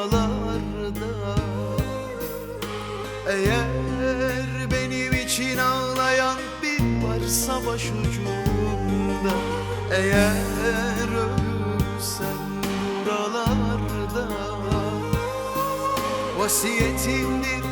rüyalarda Eğer benim için ağlayan bir varsa başucumda. Eğer ölürsen buralarda. Vasiyetimdir